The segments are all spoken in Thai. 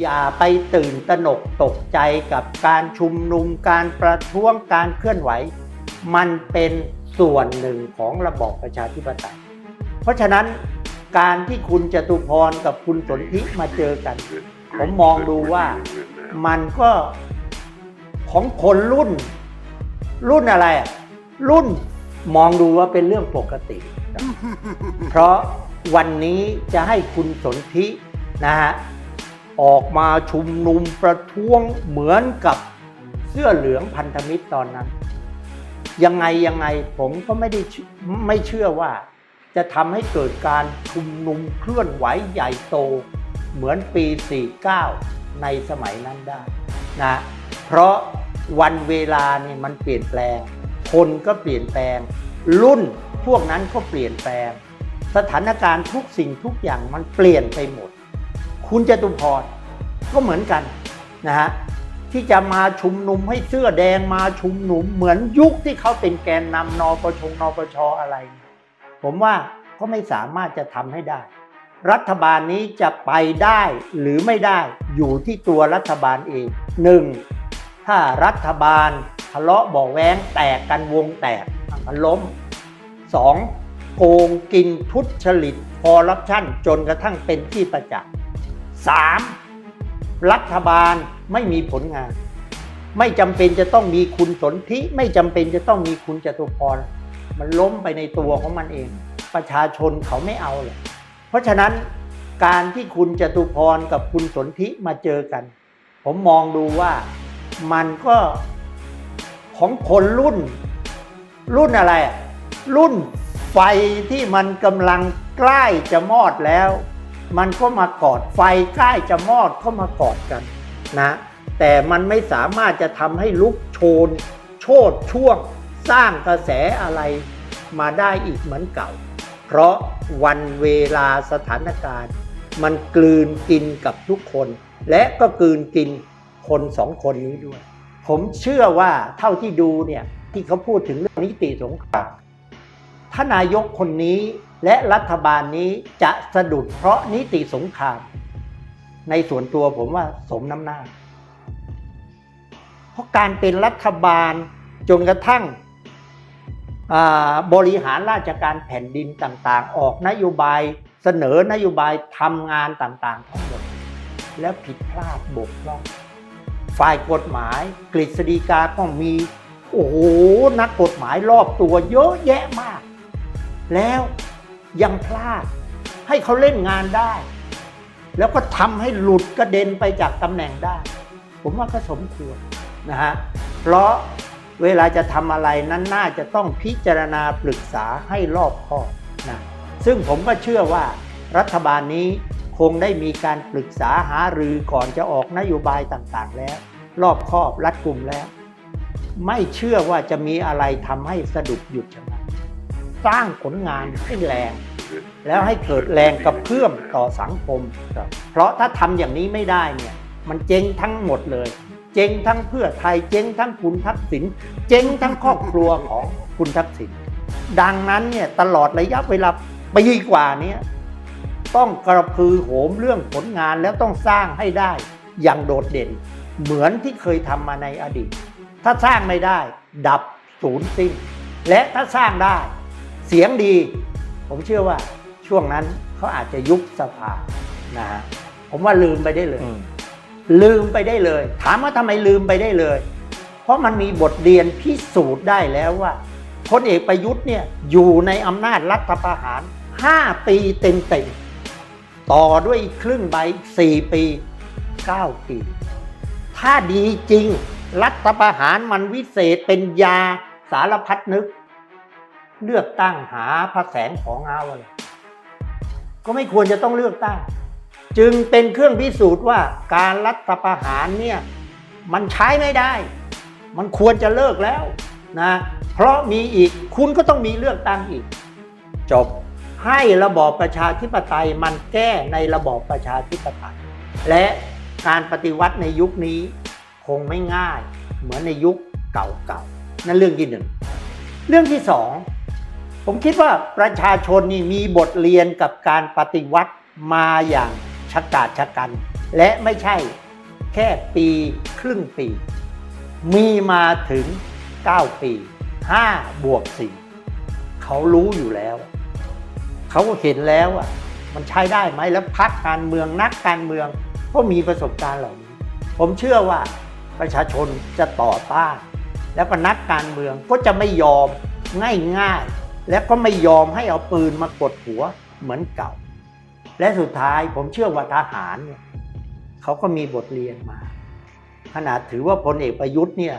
อย่าไปตื่นตระหนกตกใจกับการชุมนุมการประท้วงการเคลื่อนไหว มันเป็นส่วนหนึ่งของระบอบประชาธิปไตย เพราะฉะนั้นการที่คุณจตุพรกับคุณสนธิมาเจอกัน ผมมองดูว่ามันก็ของคนรุ่น รุ่นอะไร รุ่นมองดูว่าเป็นเรื่องปกติ เพราะวันนี้จะให้คุณสนธินะฮะ ออกมาชุมนุมประท้วงเหมือนกับเสื้อเหลืองพันธมิตรตอนนั้น ยังไงยังไงผมก็ไม่ได้ไม่เชื่อว่า จะทำให้เกิดการชุมนุมเคลื่อนไหวใหญ่โต เหมือนปี 49 ในสมัยนั้นได้นะเพราะวันเวลานี่มันเปลี่ยนแปลง คนก็เปลี่ยนแปลง รุ่นพวกนั้นก็เปลี่ยนแปลง สถานการณ์ทุกสิ่งทุกอย่างมันเปลี่ยนไปหมด คุณจตุพรก็เหมือนกันนะฮะที่จะมาชุมนุมให้เสื้อแดงมาชุมนุมเหมือนยุคที่เขาเป็นแกนนำนปชนปชอะไร ผมว่าก็ไม่สามารถจะทำให้ได้ รัฐบาลนี้จะไปได้หรือไม่ได้อยู่ที่ตัวรัฐบาลเองหนึ่งถ้ารัฐบาลทะเลาะเบอแว้งแตกกันวงแตกมันล้มสองโกงกินทุจริตคอร์รัปชันจนกระทั่งเป็นที่ประจักษ์ สามรัฐบาลไม่มีผลงาน ไม่จำเป็นจะต้องมีคุณสนธิไม่จำเป็นจะต้องมีคุณจตุพรมันล้มไปในตัวของมันเอง ประชาชนเขาไม่เอาเลยเพราะฉะนั้นการที่คุณจตุพรกับคุณสนธิมาเจอกัน ผมมองดูว่ามันก็ของคนรุ่น รุ่นอะไร รุ่นไฟที่มันกำลังใกล้จะมอดแล้ว มันก็มากอดไฟใกล้จะมอดก็มากอดกันนะ แต่มันไม่สามารถจะทำให้ลุกโชน โชดช่วง สร้างกระแสอะไรมาได้อีกเหมือนเก่า เพราะวันเวลาสถานการณ์ มันกลืนกินกับทุกคน และก็กลืนกินคนสองคนนี้ด้วย ผมเชื่อว่าเท่าที่ดูเนี่ยที่เขาพูดถึงเรื่องนิติสงคราม ถ้านายกคนนี้และรัฐบาลนี้จะสะดุดเพราะนิติสงคราม ในส่วนตัวผมว่าสมน้ำหน้า เพราะการเป็นรัฐบาลจนกระทั่งบริหารราชการแผ่นดินต่างๆ ออกนโยบายเสนอนโยบายทำงานต่างๆทั้งหมด แล้วผิดพลาดบกพร่อง ฝ่ายกฎหมายกฤษฎีกาก็มี โอ้โหนักกฎหมายรอบตัวเยอะแยะมาก แล้วยังพลาดให้เขาเล่นงานได้ แล้วก็ทำให้หลุดกระเด็นไปจากตำแหน่งได้ ผมว่าก็สมควรนะฮะเพราะเวลาจะทำอะไรนั้นน่าจะต้องพิจารณาปรึกษาให้รอบคอบนะซึ่งผมก็เชื่อว่ารัฐบาลนี้คงได้มีการปรึกษาหารือก่อนจะออกนโยบายต่างๆ แล้ว รอบคอบรัดกลุ่มแล้ว ไม่เชื่อว่าจะมีอะไรทำให้สะดุดหยุดชะงัก สร้างผลงานให้แรง แล้วให้เกิดแรงกระเพื่อมต่อสังคม เพราะถ้าทำอย่างนี้ไม่ได้เนี่ยมันเจ๊งทั้งหมดเลย เจ๊งทั้งเพื่อไทยเจ๊งทั้งคุณทักษิณเจ๊งทั้งครอบครัวของคุณทักษิณดังนั้นเนี่ยตลอดระยะเวลาปีกว่านี้ต้องกระพือโหมเรื่องผลงานแล้วต้องสร้างให้ได้อย่างโดดเด่น เหมือนที่เคยทำมาในอดีต ถ้าสร้างไม่ได้ ดับศูนย์สิ้น และถ้าสร้างได้ เสียงดี ผมเชื่อว่าช่วงนั้นเขาอาจจะยุบสภานะฮะผมว่าลืมไปได้เลย ลืมไปได้เลย ถามว่าทำไมลืมไปได้เลย เพราะมันมีบทเรียนพิสูจน์ได้แล้วว่าพลเอกประยุทธ์เนี่ยอยู่ในอำนาจรัฐประหาร 5 ปีเต็มๆต่อด้วยอีกครึ่งใบอีก4ปี 9 ปี ถ้าดีจริง รัฐประหารมันวิเศษเป็นยาสารพัดนึก เลือกตั้งหาพระแสงของเอาอะไรก็ไม่ควรจะต้องเลือกตั้ง จึงเป็นเครื่องพิสูจน์ว่าการรัฐประหารเนี่ยมันใช้ไม่ได้ มันควรจะเลิกแล้วนะเพราะมีอีกคุณก็ต้องมีเลือกตั้งอีก จบให้ระบอบประชาธิปไตยมันแก้ในระบอบประชาธิปไตย และการปฏิวัติในยุคนี้คงไม่ง่าย เหมือนในยุคเก่าๆนั่นเรื่องที่หนึ่งเรื่องที่สอง ผมคิดว่าประชาชนนี่มีบทเรียนกับการปฏิวัติมาอย่างชะกาดชะกัน และไม่ใช่แค่ปีครึ่งปี มีมาถึง 9 ปี 5 บวก 4 เขารู้อยู่แล้ว เขาก็เห็นแล้วอะมันใช้ได้ไหมแล้วพักการเมืองนักการเมืองก็มีประสบการณ์เหล่านี้ ผมเชื่อว่าประชาชนจะต่อต้าน แล้วก็นักการเมืองก็จะไม่ยอมง่ายๆ และก็ไม่ยอมให้เอาปืนมากดหัวเหมือนเก่า และสุดท้ายผมเชื่อว่าทหารเนี่ยเขาก็มีบทเรียนมา ขนาดถือว่าพลเอกประยุทธ์เนี่ย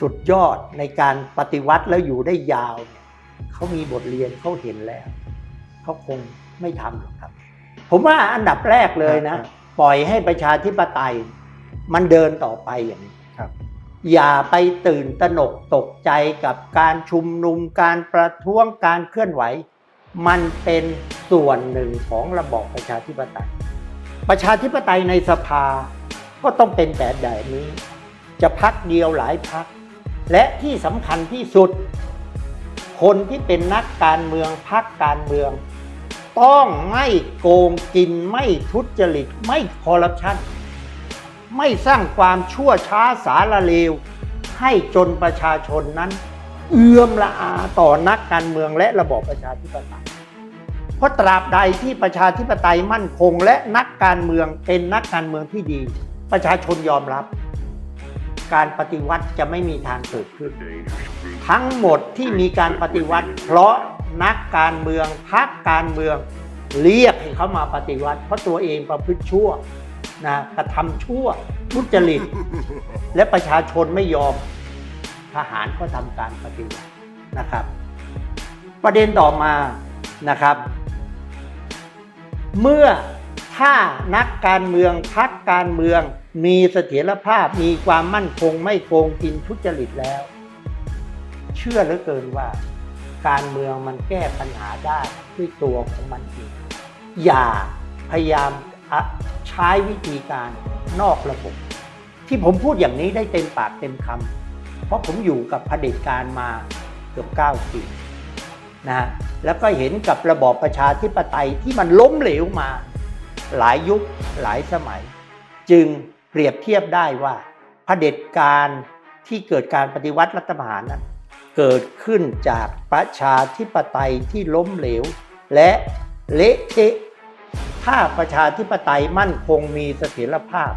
สุดยอดในการปฏิวัติแล้วอยู่ได้ยาวเนี่ยเขามีบทเรียนเขาเห็นแล้ว เขาคงไม่ทำหรอกครับ ผมว่าอันดับแรกเลยนะครับปล่อยให้ประชาธิปไตยมันเดินต่อไปอย่างนี้ครับ อย่าไปตื่นตระหนกตกใจกับการชุมนุมการประท้วงการเคลื่อนไหว มันเป็นส่วนหนึ่งของระบอบประชาธิปไตย ประชาธิปไตยในสภาก็ต้องเป็นแบบแบบนี้ จะพักเดียวหลายพัก และที่สำคัญที่สุด คนที่เป็นนักการเมืองพักการเมือง ต้องไม่โกงกินไม่ทุจริตไม่คอร์รัปชัน ไม่สร้างความชั่วช้าสารเลว ให้จนประชาชนนั้น เอื้อมละอาต่อนักการเมืองและระบอบประชาธิปไตยเพราะตราบใดที่ประชาธิปไตยมั่นคง และนักการเมืองเป็นนักการเมืองที่ดี ประชาชนยอมรับ การปฏิวัติจะไม่มีทางเกิดขึ้น ทั้งหมดที่มีการปฏิวัติ เพราะนักการเมืองพักการเมืองเรียกให้เขามาปฏิวัติ เพราะตัวเองประพฤติชั่ว นะกระทำชั่วทุจริต และประชาชนไม่ยอมทหารก็ทำการปฏิวัตินะครับ ประเด็นต่อมานะครับ เมื่อถ้านักการเมืองพักการเมืองมีเสถียรภาพมีความมั่นคงไม่โกงกินทุจริตแล้ว เชื่อเหลือเกินว่า การเมืองมันแก้ปัญหาได้ด้วยตัวของมันเองอย่าพยายามอะ ใช้วิธีการนอกระบบ ที่ผมพูดอย่างนี้ได้เต็มปากเต็มคำเพราะผมอยู่กับเผด็จการมาเกือบ9ปีนะฮะแล้วก็เห็นกับระบอบประชาธิปไตยที่มันล้มเหลวมา หลายยุคหลายสมัย จึงเปรียบเทียบได้ว่าเผด็จการที่เกิดการปฏิวัติรัฐประหารนั้นเกิดขึ้นจากประชาธิปไตยที่ล้มเหลว และเละเทะ ถ้าประชาธิปไตยมั่นคงมีเสถียรภาพ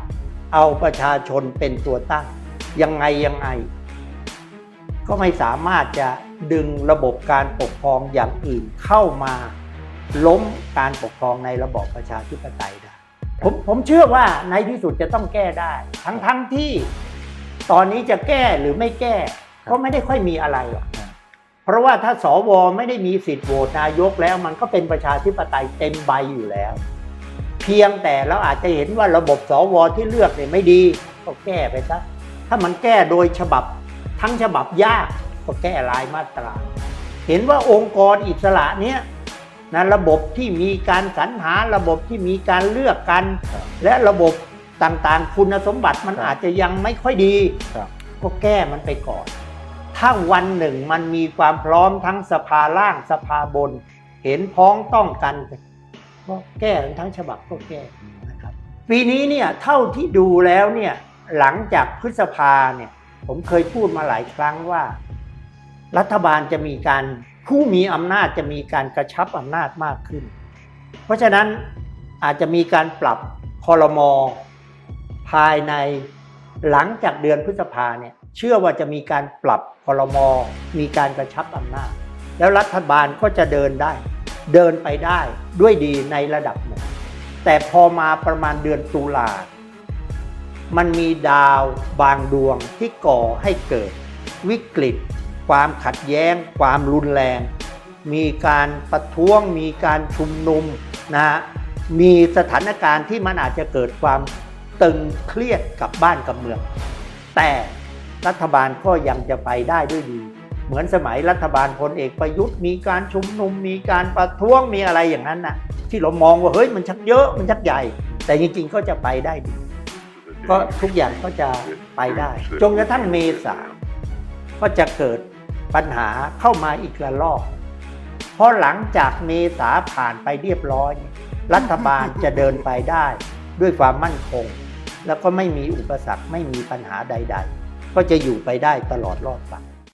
เอาประชาชนเป็นตัวตั้ง ยังไงยังไง ก็ไม่สามารถจะดึงระบบการปกครองอย่างอื่นเข้ามาล้มการปกครองในระบอบประชาธิปไตยได้ผมผมเชื่อว่าในที่สุดจะต้องแก้ได้ ทั้งทั้งที่ตอนนี้จะแก้หรือไม่แก้ก็ไม่ได้ค่อยมีอะไรหรอกเพราะว่าถ้าสวไม่ได้มีสิทธิ์โหวตนายกแล้ว มันก็เป็นประชาธิปไตยเต็มใบอยู่แล้ว เพียงแต่เราอาจจะเห็นว่าระบบสวที่เลือกเนี่ยไม่ดี ก็แก้ไปซะถ้ามันแก้โดยฉบับทั้งฉบับยากก็แก้รายมาตรา เห็นว่าองค์กรอิสระเนี้ยนะระบบที่มีการสรรหาระบบที่มีการเลือกกันครับและระบบต่างๆ คุณสมบัติมันครับอาจจะยังไม่ค่อยดีครับก็แก้มันไปก่อน ถ้าวันหนึ่งมันมีความพร้อมทั้งสภาล่างสภาบน เห็นพ้องต้องกัน ก็แก้ทั้งฉบับก็แก้นะครับปีนี้เนี่ยเท่าที่ดูแล้วเนี่ยหลังจากพฤษภาเนี่ยผมเคยพูดมาหลายครั้งว่า รัฐบาลจะมีการผู้มีอำนาจจะมีการกระชับอำนาจมากขึ้น เพราะฉะนั้นอาจจะมีการปรับคอรมอภายในหลังจากเดือนพฤษภาเนี่ยเชื่อว่าจะมีการปรับคอรมอมีการกระชับอำนาจ แล้วรัฐบาลก็จะเดินได้ เดินไปได้ด้วยดีในระดับหนึ่ง แต่พอมาประมาณเดือนตุลามันมีดาวบางดวงที่ก่อให้เกิด วิกฤต ความขัดแย้ง ความรุนแรง มีการประท้วง มีการชุมนุมนะฮะมีสถานการณ์ที่มันอาจจะเกิดความตึงเครียดกับบ้านกับเมือง แต่รัฐบาลก็ยังจะไปได้ด้วยดี เหมือนสมัยรัฐบาลพลเอกประยุทธ์มีการชุมนุมมีการประท้วงมีอะไรอย่างนั้นน่ะที่เรามองว่าเฮ้ยมันชักเยอะมันชักใหญ่ แต่จริงๆก็จะไปได้ดีก็ทุกอย่างก็จะไปได้ จนกระทั่งเมษาก็จะเกิดปัญหาเข้ามาอีกระลอก เพราะหลังจากเมษาผ่านไปเรียบร้อย รัฐบาลจะเดินไปได้ด้วยความมั่นคง แล้วก็ไม่มีอุปสรรคไม่มีปัญหาใด ๆ ก็จะอยู่ไปได้ตลอดรอดฝั่ง